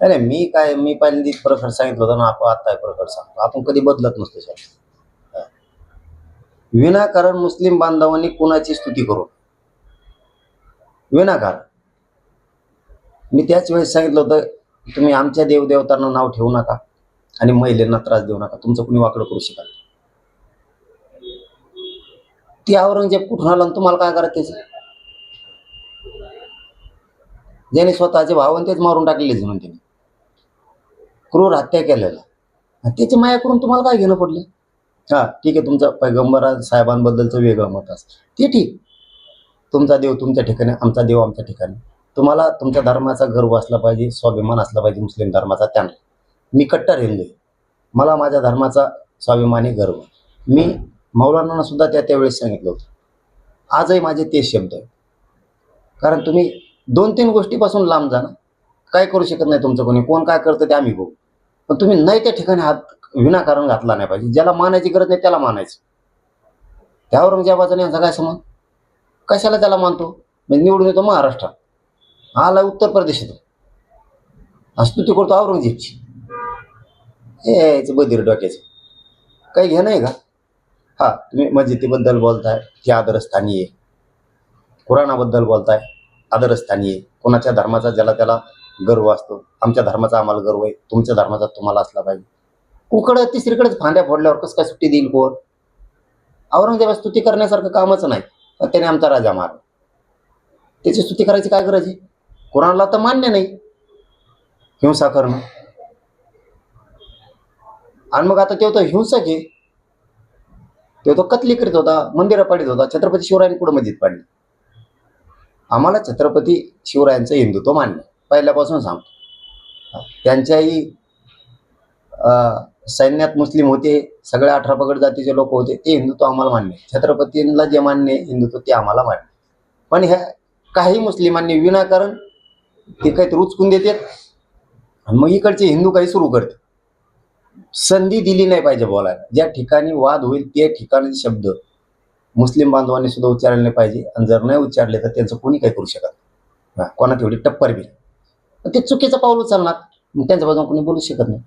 अरे मी काय मी पहिल्यांदा प्रकार सांगितलं होतं ना आपण आता प्रकार सांगतो. आपण कधी बदलत नसतो शाळेत विनाकारण मुस्लिम बांधवांनी कुणाची स्तुती करू विनाकारण. मी त्याच वेळेस सांगितलं होतं तुम्ही आमच्या देवदेवतांना नाव ठेवू नका आणि महिलांना त्रास देऊ नका. तुमचं कुणी वाकडं करू शकाल ती औरंगजेब कुठून आला आणि तुम्हाला काय करा त्याचं? ज्याने स्वतःचे भावन तेच मारून टाकलेले म्हणून त्यांनी. क्रूर हत्या केलेला. त्याची माया करून तुम्हाला काय घेणं पडलं? हा ठीक आहे तुमचं पैगंबर साहेबांबद्दलचं वेगळं मत असं ते ठीक. तुमचा देव तुमच्या ठिकाणी आमचा देव आमच्या ठिकाणी. तुम्हाला तुमच्या धर्माचा गर्व असला पाहिजे स्वाभिमान असला पाहिजे मुस्लिम धर्माचा त्यांना. मी कट्टर हिंदू आहे. मला माझ्या धर्माचा स्वाभिमानी गर्व मी मौलानासुद्धा त्या त्यावेळेस सांगितलं होतं. आजही माझे तेच शब्द आहेत. कारण तुम्ही दोन तीन गोष्टीपासून लांब जा ना. काय करू शकत नाही तुमचं कोणी? कोण काय करतं ते आम्ही बघू. पण तुम्ही नाही त्या ठिकाणी हात विनाकारण घातला नाही पाहिजे. ज्याला मानायची गरज नाही त्याला मानायचं. त्या औरंगजेबाचा आणि यांचा काय समज? कशाला त्याला मानतो? म्हणजे निवडून येतो महाराष्ट्रात. आला उत्तर प्रदेशात. स्तुती करतो औरंगजेबची. हे याचं बधीर डोक्याचं. काही घे नाही का? हा तुम्ही मस्जिदीबद्दल बोलताय ती आदरस्थानी आहे. कुराणाबद्दल बोलताय आदरस्थानी आहे. कोणाच्या धर्माचा ज्याला त्याला गर्व असतो. आमच्या धर्माचा आम्हाला गर्व आहे. तुमच्या धर्माचा तुम्हाला असला पाहिजे. कुकडं तिसरीकडेच फांद्या फोडल्यावर कसं काय सुट्टी देईल कोण? औरंगजेबा स्तुती करण्यासारखं कामच नाही. पण त्याने आमचा राजा मारला. त्याची स्तुती करायची काय गरज आहे? कुराणला तर मान्य नाही. हिंसा करणं. आणि मग आता ते होतं हिंसक आहे. ते होतं कतली करीत होता मंदिरं पाडीत होता छत्रपती शिवरायांनी पुढे मस्जिद पाडली? आम्हाला छत्रपती शिवरायांचं हिंदुत्व मान्य आहे. पहिल्यापासून सांगतो. त्यांच्याही अं, सैन्यात मुस्लिम होते सगळे अठरा पगड जातीचे लोक होते ते हिंदुत्व आम्हाला मान्य छत्रपतींना जे मान्य आहे हिंदुत्व ते आम्हाला मान्य पण ह्या काही मुस्लिमांनी विनाकारण ते काहीतरी रुचकून देतात आणि मग इकडचे हिंदू काही सुरू करते संधी दिली नाही पाहिजे बोलायला. ज्या ठिकाणी वाद होईल त्या ठिकाणचे शब्द मुस्लिम बांधवांनी सुद्धा उच्चारले पाहिजे. आणि जर नाही उच्चारले तर त्यांचं कोणी काही करू शकत नाही. एवढी कोणा तेवढी टप्पर बी ते चुकीचं पाऊल उचलणार. मग त्यांच्या कोणी बोलू शकत नाही.